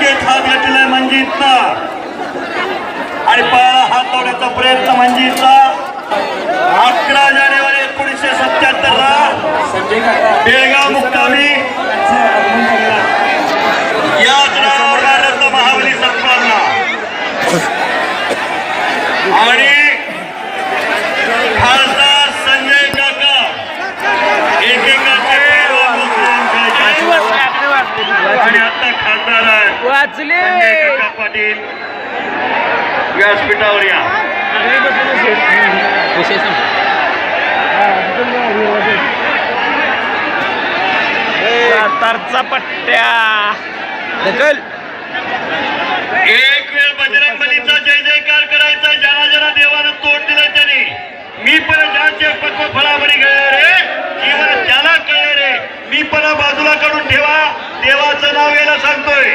आमची छाप घेतलेला म्हणजे इथला आणि पाळा हात लावण्याचा प्रयत्न म्हणजे अकरा जानेवारी एकोणीसशे सत्याहत्तर ला बेळगाव मुक्कामी. या महाबली सरकारला आणि वाचले. पाटील. व्यासपीठावर या विषय सातारचा पट्ट्या. ढकल एक वेळ बजरंग बलीचा जय जयकार करायचा. ज्याला ज्याला देवानं तोंड दिलं त्यांनी. मी पण ज्याचे पद्म फळावरी गळे रे. जीवन ज्याला कळे रे. मी पण बाजूला काढून ठेवा. देवाचं नाव याला सांगतोय.